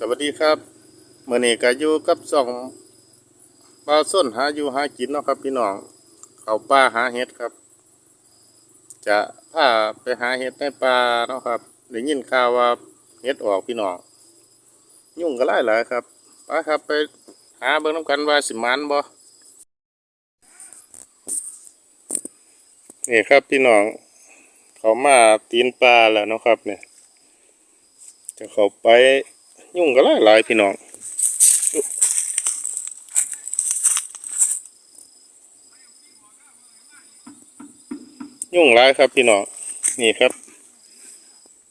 สวัสดีครับเมื่อนี้ก็อยู่กับสองปลาส้นหาอยู่หากินเนาะครับ พี่น้องเขาป่าหาเห็ดครับ จะพาไปหาเห็ดในป่าเนาะครับได้ยินข่าวว่าเห็ดออกพี่น้องยุ่งก็ไล่หลายครับไปครับไปหาเบิ่งน้ำกันว่าสิมันบ่นี่ครับพี่น้อง เขามาตีนปลาแล้วเนาะครับเนี่ยจะเข้าไป ยุ่งก็หลายหลายพี่น้องยุ่งหลายครับพี่น้องนี่ครับ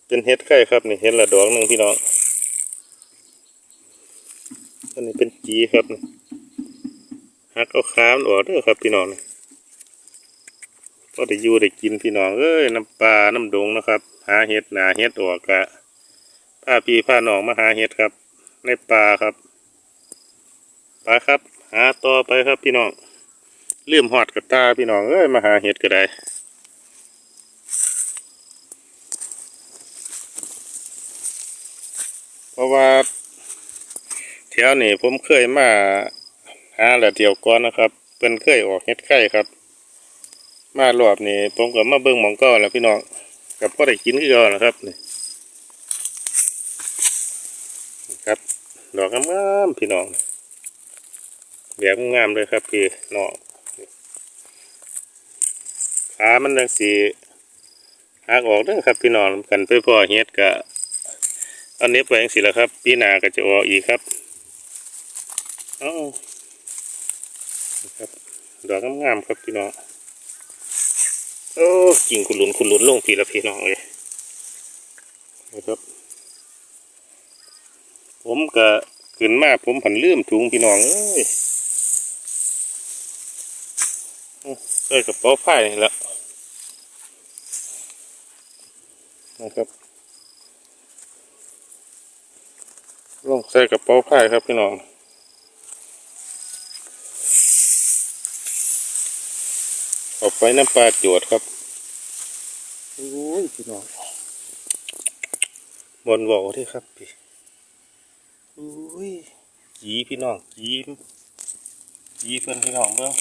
เป็นเห็ดไข่ครับนี่เห็ดละดอกหนึ่งพี่น้องอันนี้เป็นจีครับหักเอาค้ามออกเด้อครับพี่น้องก็ได้อยู่ได้กินพี่น้องเอ้ยน้ำปลาน้ำดงนะครับ หาเห็ดหนาเห็ดออกกะ พาพี่พาน้องมาหาเห็ดครับ ในป่าครับไปครับ หาต่อไปครับพี่น้องลืมหอดกับตาพี่น้องเอ้ยมาหาเห็ดก็ได้เพราะว่าแถวนี้ผมเคยมาหาละเที่ยวก่อนนะครับเพิ่นเคยออกเห็ดไข่ครับ มารอบนี้ผมก็มาเบิ่งหมองก้าแล้วพี่น้องกับก็ได้กินคือเก่านะครับนี่ ครับดอกงามๆพี่น้องแบบงามเลยครับพี่น้องขามันจังสีหักออกเด้อครับพี่น้องกันไปพ่อเฮ็ดกะอันนี้ไปจังสีแล้วครับปีหน้าก็จะออกอีกครับอ๋อครับดอกงามๆครับพี่น้องโอ้กิ่งขุนหลุนขุนหลุนลงพี่ละพี่น้องเลยนะครับ ผมก็ขึ้นมาผมผันลืมถุงพี่น้องเอ้ยเอ้ยกระเป๋าผ้านี่แหละนะครับลงใส่กระเป๋าผ้าครับพี่น้องออกไปน้ำปลาจวดครับโอ้ยพี่น้องบนบอกที่ครับพี่ อุ้ยจีพี่น้องจีจีเพื่อนพี่น้องเบ้าง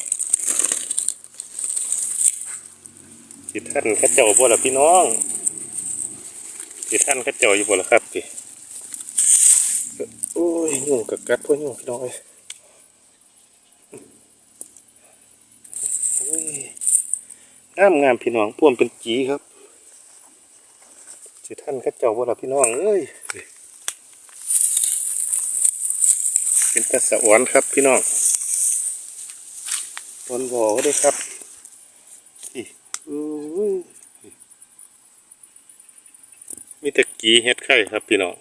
สิท่านเข้าเจ้าบ่ละพี่น้องสิท่านเข้าเจ้าอยู่บ่ละครับพี่โอ้ยยุ่งกับกัดพวกยุ่งพี่น้องเลยโอ้ยงามงามพี่น้องพ่วมเป็นจีครับสิท่านเข้าเจ้าบ่ละพี่น้องเอ้ย เป็นตะสะอวนครับพี่น้องบนบ่อก็ได้ครับนี่มีตะกี้เฮ็ดไข่ครับพี่น้อง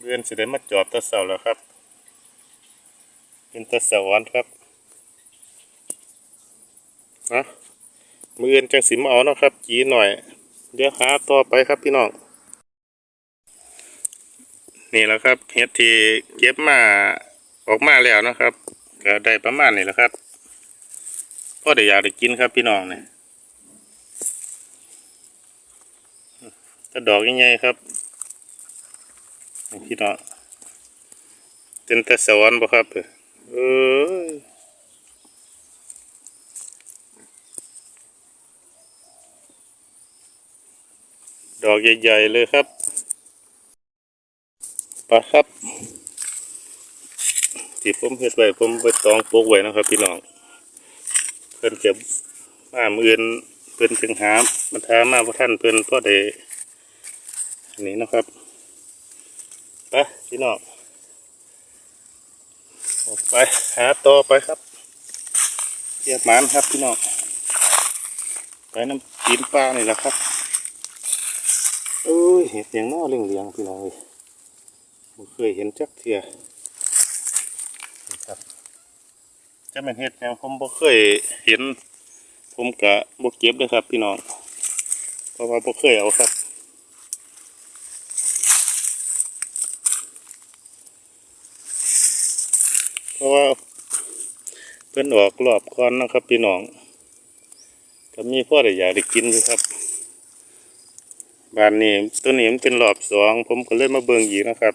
เรือนสิได้มาจอดตะเสาแล้วครับ เป็นตะสะอวนครับนะมือเอืนจังสิมาเอาเนาะครับ จีหน่อย เดี๋ยวหาต่อไปครับพี่น้อง นี่แหละครับเห็ดที่เก็บมาออกมาแล้วนะครับ ก็ได้ประมาณนี้แหละครับพอได้อยากได้กินครับพี่น้องเนี่ยถ้าดอกยังไงครับพี่น้องเป็นแต่สวรรค์บ่ครับเออดอกใหญ่ๆเลยครับ ลาครับที่ผมเฮ็ดไว้ผมไปตองโปกไว้นะครับ พี่น้องเพิ่นเก็บมามืออื่นเพิ่นถึงหามาทามาพระท่านเพิ่นพ่อได้อันนี้นะครับไปพี่น้องออกไปหาต่อไปครับเกียบหมานครับพี่น้องไปน้ำกินปลานี่แหละครับโอ้ยเห็ดอย่างน้อเลี้ยงเลี้ยงพี่น้องเอ้ย ผมเคยเห็นจักเทียนะครับจะเป็นเห็ดหยังผมบ่เคยเห็น ผมกะบ่เก็บเลยครับ พี่น้องเพราะว่าบ่เคยเอาครับเพราะว่าเพิ่นออกรอบก่อนนะครับ พี่น้องก็มีพ่อได้อยากได้กินอยู่ครับบานนี้ตัวนี้มันเป็นรอบสองผมก็เลยมาเบิ่งอีกนะครับ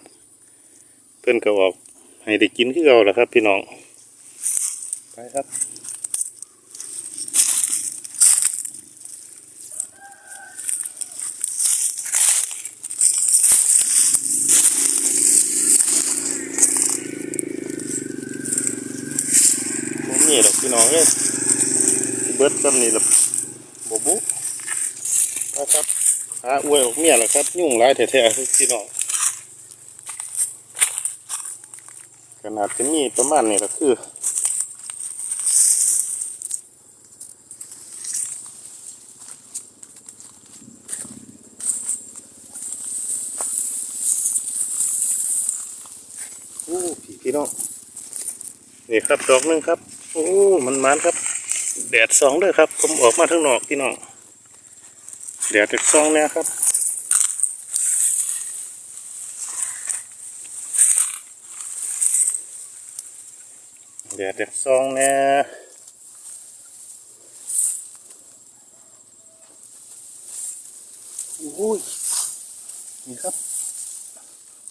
เพื่อนก็ออกให้ได้กินคือเก่าแหละครับ พี่น้อง ไปครับบ่มีหรอกพี่น้องเอ้ยเบิร์ดซ้ำนี่ละบ่บุนะครับหาอวยออกเมียแหละครับ ยุ่งหลายแท้ๆพี่น้อง ขนาดจะมีประมาณนี้ก็คือโอ้พี่พี่น้องนี่ครับดอกหนึงครับ โอ้มันมันครับ แดดสองเลยครับผมออกมาทั้งนอกพี่น้องแดดจากสองเนี่ยครับ ดดจากสองเนี่ยโอ้ยนี่ครับ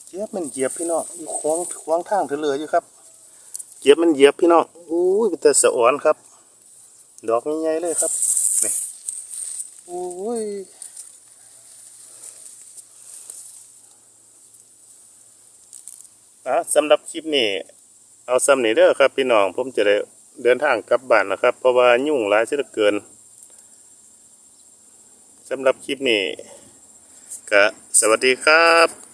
เจี๊ยบมันเหยียบพี่น้องอยู่ขวางขวางทางเถลืออยู่ครับเหยียบมันเหยียบพี่น้องอุ้ยเป็นแต่สะอ่อนครับ ดอกใหญ่ๆเลยครับนี่อุ้ยอะสำหรับคลิปนี้ เอาซ้ำนี่เด้อครับพี่น้องผมจะได้เดินทางกลับบ้านนะครับ เพราะว่ายุ่งหลายเสียเหลือเกินสำหรับคลิปนี้ก็สวัสดีครับ